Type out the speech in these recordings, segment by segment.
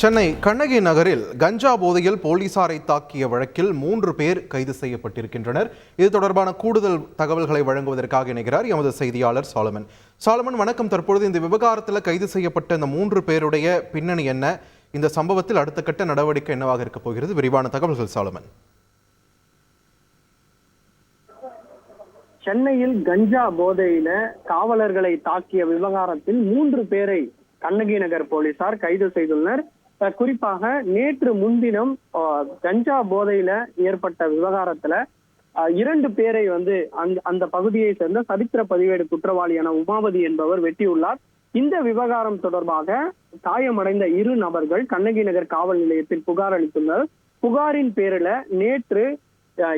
சென்னை கண்ணகி நகரில் கஞ்சா போதையில் போலீசாரை தாக்கிய வழக்கில் மூன்று பேர் கைது செய்யப்பட்டிருக்கின்றனர். இது தொடர்பான கூடுதல் தகவல்களை வழங்குவதற்காக இணைகிறார் எமது செய்தியாளர் சாலமன். சாலமன் வணக்கம். தற்பொழுது இந்த விவகாரத்தில் கைது செய்யப்பட்ட இந்த மூன்று பேருடைய பின்னணி என்ன? இந்த சம்பவத்தில் அடுத்த கட்ட நடவடிக்கை என்னவாக இருக்கப் போகிறது? விரிவான தகவல்கள் சாலமன். சென்னையில் கஞ்சா போதையில காவலர்களை தாக்கிய விவகாரத்தில் மூன்று பேரை கண்ணகி நகர் போலீசார் கைது செய்துள்ளனர். குறிப்பாக நேற்று முன்தினம் கஞ்சா போதையில ஏற்பட்ட விவகாரத்துல இரண்டு பேரை வந்து அந்த அந்த பகுதியை சேர்ந்த சரித்திர பதிவேடு குற்றவாளியான உமாபதி என்பவர் வெட்டியுள்ளார். இந்த விவகாரம் தொடர்பாக காயமடைந்த இரு நபர்கள் கண்ணகி நகர் காவல் நிலையத்தில் புகார் அளித்துள்ளனர். புகாரின் பேரில் நேற்று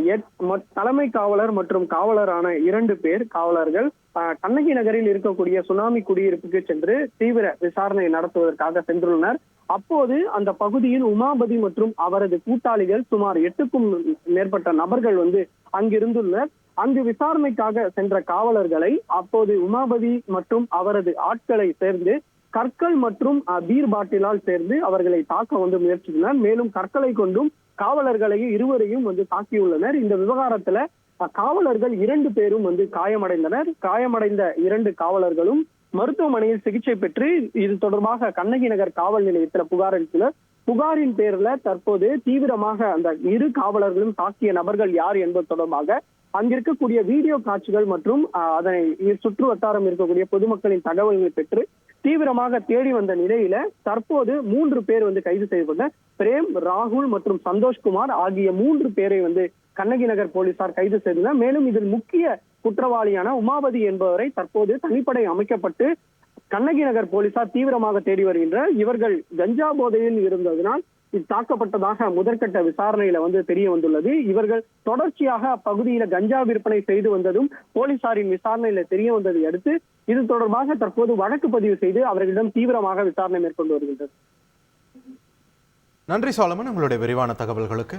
எட்- தலைமை காவலர் மற்றும் காவலரான இரண்டு பேர் காவலர்கள் அஹ், கண்ணகி நகரில் இருக்கக்கூடிய சுனாமி குடியிருப்புக்கு சென்று தீவிர விசாரணை நடத்துவதற்காக சென்றுள்ளனர். அப்போது அந்த பகுதியில் உமாபதி மற்றும் அவரது கூட்டாளிகள் சுமார் எட்டுக்கும் மேற்பட்ட நபர்கள் வந்து அங்கிருந்துள்ளனர். அங்கு விசாரணைக்காக சென்ற காவலர்களை அப்போது உமாபதி மற்றும் அவரது ஆட்களை சேர்ந்து கற்கள் மற்றும் பீர் பாட்டிலால் சேர்ந்து அவர்களை தாக்க வந்து முயற்சித்தனர். மேலும் கற்களை கொண்டும் காவலர்களையும் இருவரையும் வந்து தாக்கியுள்ளனர். இந்த விவகாரத்துல காவலர்கள் இரண்டு பேரும் வந்து காயமடைந்தனர். காயமடைந்த இரண்டு காவலர்களும் மருத்துவமனையில் சிகிச்சை பெற்று இது தொடர்பாக கண்ணகி நகர் காவல் நிலையத்தில் புகார் அளித்தனர் புகாரின் பேர்ல தற்போது தீவிரமாக அந்த இரு காவலர்களும் தாக்கிய நபர்கள் யார் என்பது தொடர்பாக அங்கிருக்கக்கூடிய வீடியோ காட்சிகள் மற்றும் அதனை சுற்று வட்டாரம் இருக்கக்கூடிய பொதுமக்களின் தகவல்களை பெற்று தீவிரமாக தேடி வந்த நிலையில தற்போது மூன்று பேர் வந்து கைது செய்யப்பட்ட பிரேம் ராகுல் மற்றும் சந்தோஷ்குமார் ஆகிய மூன்று பேரை வந்து கண்ணகி நகர் போலீசார் கைது செய்தனர் மேலும் இதில் முக்கிய குற்றவாளியான உமாபதி என்பவரை தற்போது தனிப்படை அமைக்கப்பட்டு கண்ணகி நகர் போலீசார் தீவிரமாக தேடி வருகின்ற இவர்கள் கஞ்சா போதையில் இருந்ததனால் இது தாக்கப்பட்டதாக முதற்கட்ட விசாரணையில வந்து தெரிய வந்துள்ளது. இவர்கள் தொடர்ச்சியாக அப்பகுதியில கஞ்சா விற்பனை செய்து வந்ததும் போலீசாரின் விசாரணையில தெரிய வந்ததை அடுத்து இது தொடர்பாக தற்போது வழக்கு பதிவு செய்து அவர்களிடம் தீவிரமாக விசாரணை மேற்கொண்டு வருகின்றது நன்றி சாலமன் உங்களுடைய விரிவான தகவல்களுக்கு.